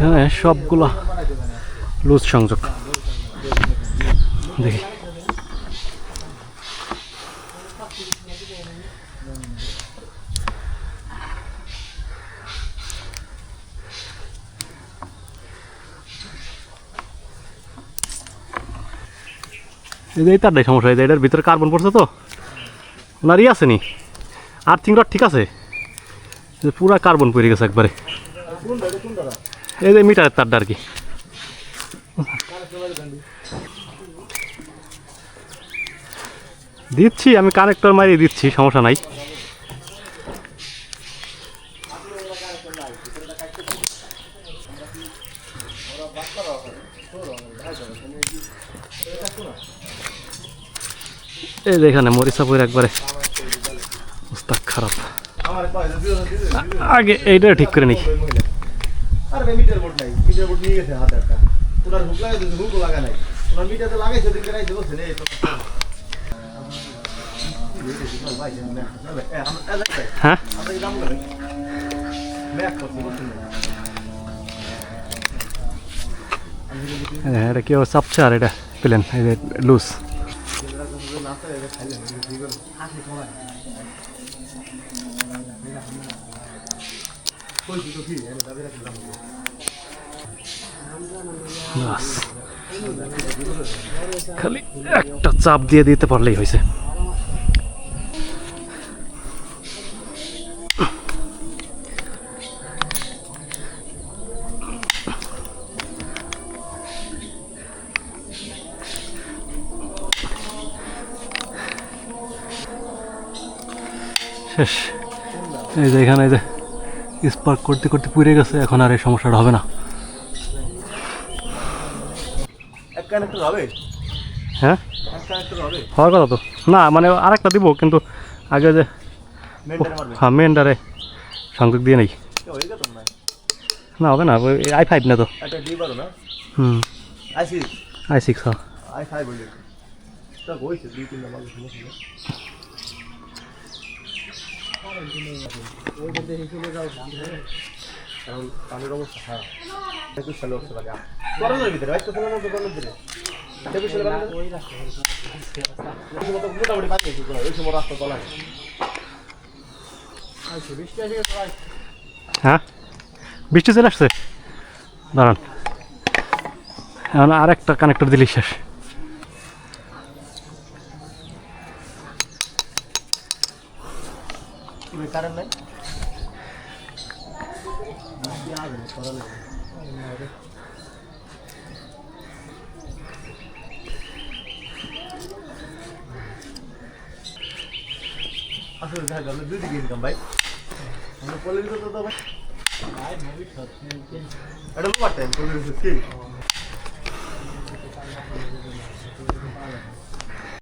হ্যাঁ সবগুলা লুজ সংযোগ। দেখি। এই যে তারটাই সমস্যা যে এটার ভিতরে কার্বন পড়ছে তো? ওনার ই আছে নি? আর্থিং রড ঠিক আছে? পুরা কার্বন পড়ে গেছে একবারে। এই যে মিটারের তারটা আর কি। দিচ্ছি, আমি কানেক্টর মারিয়ে দিচ্ছি, সমস্যা নাই। এই এখানে মরিচা পরে একবারে। খারাপ। আগে এইটা ঠিক করে নিই। আরে ভাই মিটার বোর্ড নাই। মিটার বোর্ড নিয়ে গেছে হাতে একটা। ওনার হুক লাগাই দিয়েছে হুকও লাগা নাই। ওনার মিটার তো লাগাইছে দিন কেনাই দেবো সে এই তো। হ্যাঁ? হ্যাঁ, এটা কেউ চাপছে আর এটা? প্লেন এই যে লুজ বাস। খালি একটা চাপ দিয়ে দিতে পারলেই হয়েছে। শেষ। এই যে এখানে এই যে স্পার্ক করতে করতে পুড়ে গেছে এখন আর এই সমস্যাটা হবে না। হবে? হ্যাঁ? হওয়ার কথা তো। না মানে আরেকটা দিব কিন্তু আগে যে হ্যাঁ মেনটারে সংযোগ দিয়ে নেই। না হবে না আই ফাইভ না তো। একটা হুম। আই সিক্স আই সিক্স হ্যাঁ। আই ফাইভ বলে তা হয়েছে দুই তিনটা মাল ভিতরে সময় রাস্তা হ্যাঁ? বৃষ্টি চলে আসছে? দাঁড়ান। এখন আর একটা কানেক্টর দিলেই শেষ। কারেন্ট নাই আসলে দেখা গেল দুই দিকে ইনকাম ভাই। আমরা পলিটিক্স তো ভাই। এটা লোয়ার টাইম কি